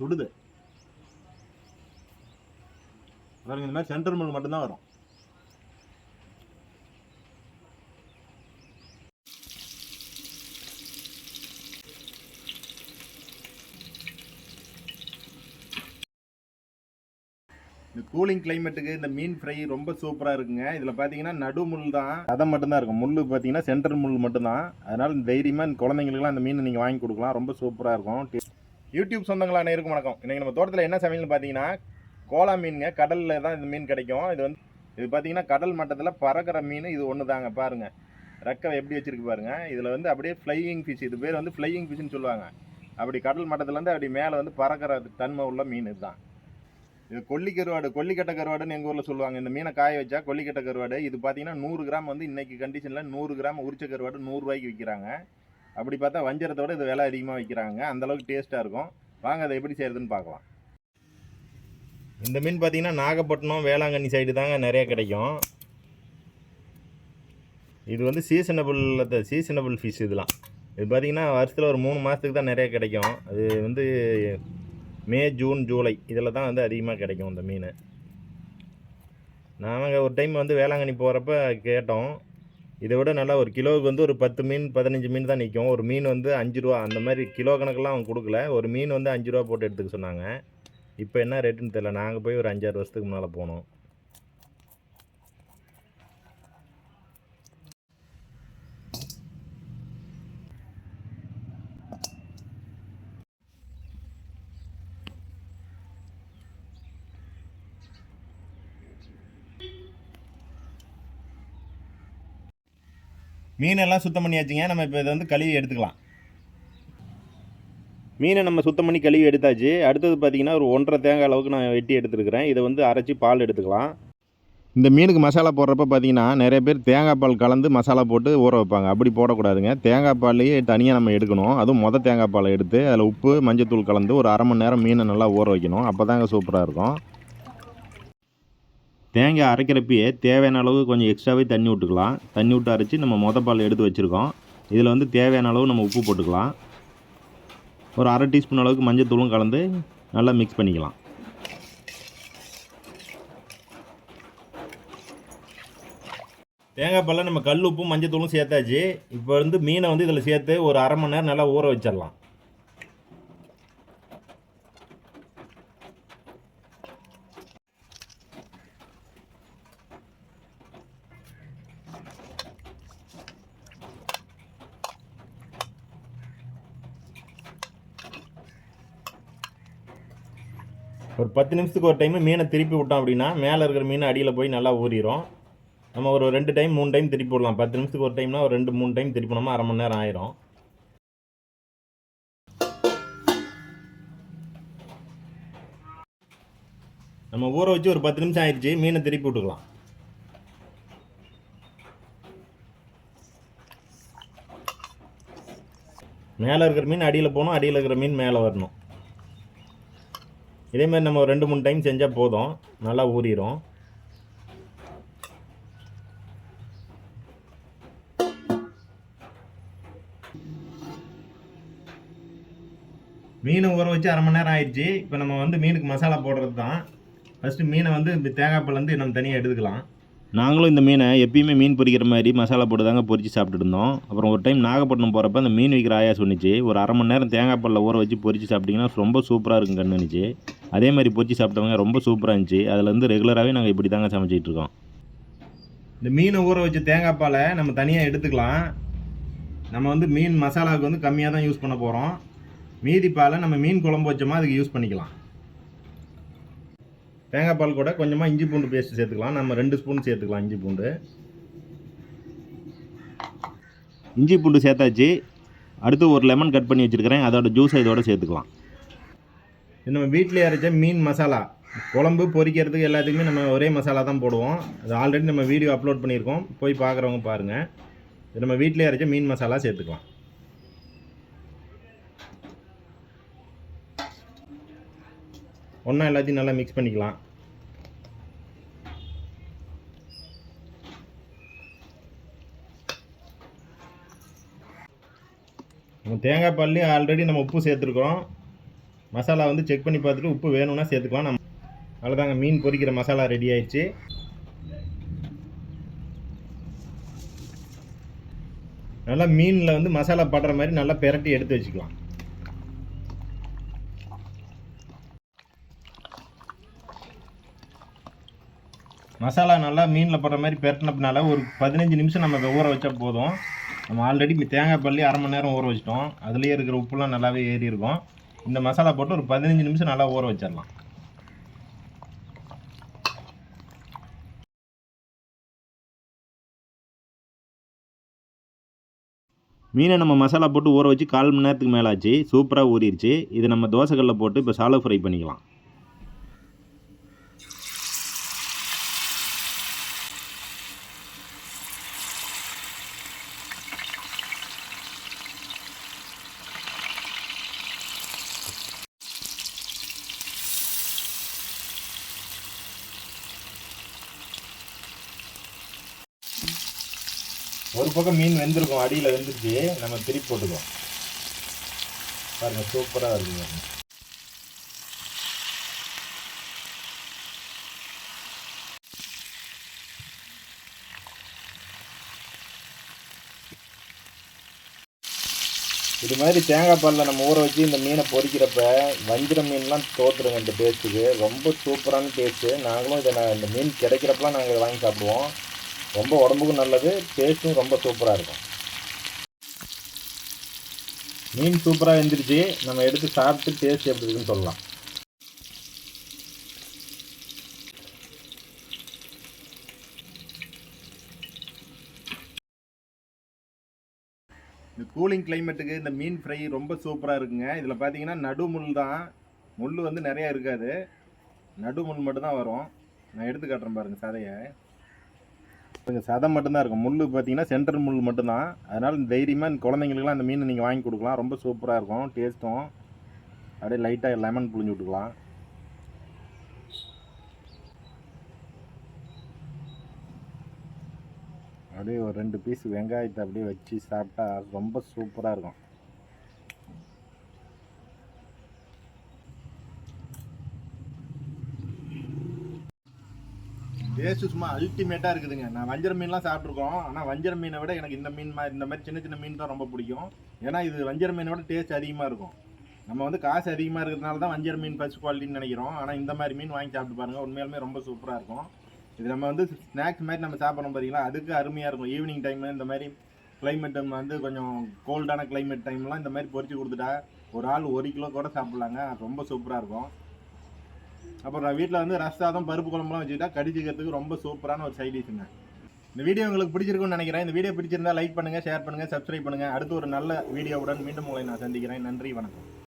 சுடுது. பாருங்க இந்த மாதிரி சென்ட்ரல் முள் மட்டும்தான் வரும். இந்த கூலிங் கிளைமேட்டுக்கு இந்த மீன் ஃப்ரை ரொம்ப சூப்பராக இருக்குங்க. இதில் பார்த்தீங்கன்னா நடு முள் தான் அதை மட்டும்தான் இருக்கும். முள் பார்த்தீங்கன்னா சென்டர் முள் மட்டும்தான். அதனால் தைரியமாக இந்த குழந்தைங்களுக்குலாம் அந்த மீனை நீங்கள் வாங்கி கொடுக்கலாம். ரொம்ப சூப்பராக இருக்கும். யூடியூப் சொந்தங்கள் அனைவருக்கும் வணக்கம். இன்றைக்கி நம்ம தோட்டத்தில் என்ன சமையல்னு பார்த்தீங்கன்னா கோலா மீனுங்க. கடலில் தான் இந்த மீன் கிடைக்கும். இது வந்து இது பார்த்தீங்கன்னா கடல் மட்டத்தில் பறக்கிற மீன். இது ஒன்று தாங்க பாருங்கள் ரெக்கை எப்படி வச்சுருக்கு பாருங்க. இதில் வந்து அப்படியே ஃப்ளையிங் ஃபிஷ் இது பேர் வந்து ஃப்ளையிங் ஃபிஷ்னு சொல்லுவாங்க. அப்படி கடல் மட்டத்துலேருந்து அப்படி மேலே வந்து பறக்கிற தன்மை உள்ள மீன் இதுதான். இது கொல்லி கருவாடு கொல்லிக்கட்டை கருவாடுன்னு எங்கள் ஊரில் சொல்லுவாங்க. இந்த மீனை காய வச்சா கொல்லிக்கட்டை கருவாடு. இது பார்த்தீங்கன்னா நூறு கிராம் வந்து இன்றைக்கி கண்டிஷனில் நூறு கிராம் உரிச்ச கருவாடு நூறுரூவாய்க்கு விற்கிறாங்க அப்படி பார்த்தா வஞ்சரத்தோட இது விலை அதிகமாக விற்கிறாங்க அந்தளவுக்கு டேஸ்ட்டாக இருக்கும். வாங்க அதை எப்படி செய்கிறதுன்னு பார்க்கலாம். இந்த மீன் பார்த்திங்கன்னா நாகப்பட்டினம் வேளாங்கண்ணி சைடு தாங்க நிறைய கிடைக்கும். இது வந்து சீசனபிள் சீசனபிள் ஃபிஷ் இதெல்லாம் இது பார்த்திங்கன்னா வருஷத்தில் ஒரு மூணு மாதத்துக்கு தான் நிறைய கிடைக்கும். அது வந்து மே ஜூன் ஜூலை இதில் தான் வந்து அதிகமாக கிடைக்கும் இந்த மீன். நாங்கள் ஒரு டைம் வந்து வேளாங்கண்ணி போகிறப்ப கேட்டோம். இதை விட நல்லா ஒரு கிலோவுக்கு வந்து ஒரு பத்து மீன் பதினஞ்சு மீன் தான் நிற்கும் ஒரு மீன் வந்து அஞ்சு ரூபா அந்த மாதிரி கிலோ கணக்கெல்லாம் அவங்க கொடுக்கல. ஒரு மீன் வந்து அஞ்சு ரூபா போட்டு எடுத்துக்க சொன்னாங்க. இப்போ என்ன ரேட்டுன்னு தெரியல. நாங்கள் போய் ஒரு அஞ்சாறு வருஷத்துக்கு முன்னால் போனோம். மீனெல்லாம் சுத்தம் பண்ணியாச்சுங்க. நம்ம இப்போ இதை வந்து கழுவி எடுத்துக்கலாம். மீனை நம்ம சுத்தம் பண்ணி கழுவி எடுத்தாச்சு. அடுத்தது பார்த்தீங்கன்னா ஒரு ஒன்றரை தேங்காய் அளவுக்கு நான் வெட்டி எடுத்துருக்கிறேன். இதை வந்து அரைச்சி பால் எடுத்துக்கலாம். இந்த மீனுக்கு மசாலா போடுறப்ப பார்த்தீங்கன்னா நிறைய பேர் தேங்காய் பால் கலந்து மசாலா போட்டு ஊற வைப்பாங்க. அப்படி போடக்கூடாதுங்க. தேங்காய் பால்லையே தனியாக நம்ம எடுக்கணும். அதுவும் மொதல் தேங்காய் பாலை எடுத்து அதில் உப்பு மஞ்சத்தூள் கலந்து ஒரு அரை மணி நேரம் மீனை நல்லா ஊற வைக்கணும். அப்போ தாங்க சூப்பராக இருக்கும். தேங்காய் அரைக்கிறப்பயே தேவையான அளவு கொஞ்சம் எக்ஸ்ட்ராவே தண்ணி விட்டுக்கலாம். தண்ணி விட்டு அரைச்சி நம்ம மொதல் பால் எடுத்து வச்சுருக்கோம். இதில் வந்து தேவையான அளவு நம்ம உப்பு போட்டுக்கலாம். ஒரு அரை டீஸ்பூன் அளவுக்கு மஞ்சத்தூளும் கலந்து நல்லா மிக்ஸ் பண்ணிக்கலாம். தேங்காய் பாலில் நம்ம கல் உப்பும் மஞ்சத்தூளும் சேர்த்தாச்சு. இப்போ வந்து மீனை வந்து இதில் சேர்த்து ஒரு அரை மணி நேரம் நல்லா ஊற வச்சிடலாம். ஒரு பத்து நிமிஷத்துக்கு ஒரு டைம் மீனை திருப்பி விட்டோம் அப்படின்னா மேலே இருக்கிற மீன் அடியில் போய் நல்லா ஊறிடும் நம்ம ஒரு ரெண்டு டைம் மூணு டைம் திருப்பி விடலாம். பத்து நிமிஷத்துக்கு ஒரு டைம்னா ஒரு ரெண்டு மூணு டைம் திருப்பினோமா அரை மணி நேரம் ஆயிரும். நம்ம ஊற வச்சு ஒரு பத்து நிமிஷம் ஆயிடுச்சு மீனை திருப்பி விட்டுக்கலாம். மேலே இருக்கிற மீன் அடியில் போகணும் அடியில் இருக்கிற மீன் மேலே வரணும். இதே மாதிரி நம்ம ரெண்டு மூணு டைம் செஞ்சால் போதும். நல்லா ஊறிடும் மீனை ஊற வச்சு அரை மணி நேரம் ஆயிடுச்சு. இப்போ நம்ம வந்து மீனுக்கு மசாலா போடுறது தான். ஃபஸ்ட்டு மீனை வந்து இந்த தேங்காய் நம்ம தனியாக எடுத்துக்கலாம். நாங்களும் இந்த மீனை எப்பயுமே மீன் பொரிக்கிற மாதிரி மசாலா போட்டு தாங்க பொரிச்சு சாப்பிட்டுட்டு இருந்தோம். அப்புறம் ஒரு டைம் நாகப்பட்டினம் போகிறப்ப அந்த மீன் விற்கிற ஆயா சொன்னிச்சு ஒரு அரை மணி நேரம் தேங்காய் பாலில் ஊற வச்சு பொரித்து சாப்பிட்டிங்கன்னா ரொம்ப சூப்பராக இருக்கும் கண்ணுச்சு அதே மாதிரி பொரிச்சு சாப்பிட்டவங்க ரொம்ப சூப்பராக இருந்துச்சு. அதில் வந்து ரெகுலராகவே நாங்கள் இப்படி தாங்க சமைச்சிட்டு இருக்கோம். இந்த மீனை ஊற வச்ச தேங்காய் பாலை நம்ம தனியாக எடுத்துக்கலாம். நம்ம வந்து மீன் மசாலாவுக்கு வந்து கம்மியாக தான் யூஸ் பண்ண போகிறோம் மீதி பாலை நம்ம மீன் குழம்பு வச்சோமா அதுக்கு யூஸ் பண்ணிக்கலாம். தேங்காய் பால் கூட கொஞ்சமாக இஞ்சி பூண்டு பேஸ்ட் சேர்த்துக்கலாம். நம்ம ரெண்டு ஸ்பூன் சேர்த்துக்கலாம் இஞ்சி பூண்டு. இஞ்சி பூண்டு சேர்த்தாச்சு. அடுத்து ஒரு லெமன் கட் பண்ணி வச்சுருக்கிறேன். அதோட ஜூஸை இதோட சேர்த்துக்கலாம். நம்ம வீட்டிலே அரைச்ச மீன் மசாலா. குழம்பு பொரிக்கிறதுக்கு எல்லாத்துக்குமே நம்ம ஒரே மசாலா தான் போடுவோம். அது ஆல்ரெடி நம்ம வீடியோ அப்லோட் பண்ணியிருக்கோம். போய் பார்க்குறவங்க பாருங்கள் இது நம்ம வீட்டிலே அரைச்ச மீன் மசாலா சேர்த்துக்கலாம். ஒன்றா எல்லாத்தையும் நல்லா மிக்ஸ் பண்ணிக்கலாம். நம்ம தேங்காய் பல்லி ஆல்ரெடி நம்ம உப்பு சேர்த்துருக்குறோம். மசாலா வந்து செக் பண்ணி பார்த்துட்டு உப்பு வேணும்னா சேர்த்துக்கலாம். நம்ம அவ்வளோதாங்க மீன் பொரிக்கிற மசாலா ரெடி ஆயிடுச்சு. நல்லா மீனில் வந்து மசாலா படுற மாதிரி நல்லா பெரட்டி எடுத்து வச்சுக்கலாம். மசாலா நல்லா மீனில் படுற மாதிரி பெரட்டினப்பனால ஒரு பதினஞ்சு நிமிஷம் நம்ம இதை ஊற வச்சா போதும். நம்ம ஆல்ரெடி தேங்காய் பள்ளி அரை மணி நேரம் ஊற வச்சிட்டோம். அதுலேயே இருக்கிற உப்புலாம் நல்லாவே ஏறி இருக்கும் இந்த மசாலா போட்டு ஒரு பதினஞ்சு நிமிஷம் நல்லா ஊற வச்சிடலாம் மீனை நம்ம மசாலா போட்டு ஊற வச்சு கால் மணி நேரத்துக்கு மேலே ஆச்சு சூப்பராக ஊறிடுச்சு இது நம்ம தோசைக்கல்லில் போட்டு இப்போ சாலோ ஃப்ரை பண்ணிக்கலாம். ஒரு பக்கம் மீன் வெந்திருக்கும் அடியில் வெந்துருச்சு நம்ம திருப்பி போட்டுக்குவோம். பாருங்கள் சூப்பராக இருக்குங்க இது மாதிரி தேங்காய் பாலில் நம்ம ஊற வச்சு இந்த மீனை பொறிக்கிறப்ப வஞ்சிர மீன்லாம் தோற்றுருங்க இந்த டேஸ்ட்டுக்கு ரொம்ப சூப்பரான டேஸ்ட்டு நாங்களும் இதை நான் இந்த மீன் கிடைக்கிறப்பலாம் நாங்கள் வாங்கி சாப்பிடுவோம். ரொம்ப உடம்புக்கும் நல்லது டேஸ்ட்டும் ரொம்ப சூப்பராக இருக்கும். மீன் சூப்பராக வெந்துருச்சு நம்ம எடுத்து சாப்பிட்டு டேஸ்ட் எப்படி இருக்குன்னு சொல்லலாம். இந்த கூலிங் கிளைமேட்டுக்கு இந்த மீன் ஃப்ரை ரொம்ப சூப்பராக இருக்குங்க. இதில் பார்த்தீங்கன்னா நடு முள் தான். முள் வந்து நிறையா இருக்காது. நடு முள் மட்டும்தான் வரும். நான் எடுத்து காட்டுறேன் பாருங்கள் சதையை. கொஞ்சம் சதம் மட்டும்தான் இருக்கும். முள் பார்த்தீங்கன்னா சென்டர் முள் மட்டும்தான். அதனால் தைரியமாக இந்த குழந்தைங்களுக்குலாம் அந்த மீன் நீங்கள் வாங்கி கொடுக்கலாம். ரொம்ப சூப்பராக இருக்கும். டேஸ்ட்டும். அப்படியே லைட்டாக லெமன் புழிஞ்சு விட்டுக்கலாம். அப்படியே ஒரு ரெண்டு பீஸ் வெங்காயத்தை அப்படியே வச்சு சாப்பிட்டா ரொம்ப சூப்பராக இருக்கும். டேஸ்ட்டு சும்மா அல்டிமேட்டாக இருக்குதுங்க. நான் வஞ்சர மீன்லாம் சாப்பிட்ருக்கோம் ஆனால் வஞ்சர மீனை விட எனக்கு இந்த மீன் மாதிரி இந்த மாதிரி சின்ன சின்ன மீன் தான் ரொம்ப பிடிக்கும். ஏன்னா இது வஞ்சர மீனை விட டேஸ்ட் அதிகமாக இருக்கும். நம்ம வந்து காசு அதிகமாக இருக்கிறதுனால தான் வஞ்சர மீன் ஃபஸ்ட் குவாலிட்டின்னு நினைக்கிறோம். ஆனால் இந்த மாதிரி மீன் வாங்கி சாப்பிட்டு பாருங்கள் உண்மையாலுமே ரொம்ப சூப்பராக இருக்கும். இது நம்ம வந்து ஸ்நாக்ஸ் மாதிரி நம்ம சாப்பிட்றோம் பார்த்தீங்களா அதுக்கு அருமையாக இருக்கும். ஈவினிங் டைம் இந்த மாதிரி கிளைமேட் வந்து கொஞ்சம் கோல்டான கிளைமேட் டைம்லாம் இந்த மாதிரி பொறிச்சு கொடுத்துட்டா ஒரு ஆள் ஒரு கிலோ கூட சாப்பிட்லாங்க. ரொம்ப சூப்பராக இருக்கும். அப்புறம் நான் வீட்டில் வந்து ரசாதம் பருப்பு குழம்புலாம் வச்சுக்கிட்டா கடிச்சிக்கிறதுக்கு ரொம்ப சூப்பரான ஒரு சைட் டிஷ்ஷுங்க இந்த வீடியோ உங்களுக்கு பிடிச்சிருக்கும்னு நினைக்கிறேன். இந்த வீடியோ பிடிச்சிருந்தா லைக் பண்ணுங்கள் ஷேர் பண்ணுங்கள் சப்ஸ்கிரைப் பண்ணுங்கள் அடுத்து ஒரு நல்ல வீடியோவுடன் மீண்டும் உங்களை நான் சந்திக்கிறேன். நன்றி வணக்கம்.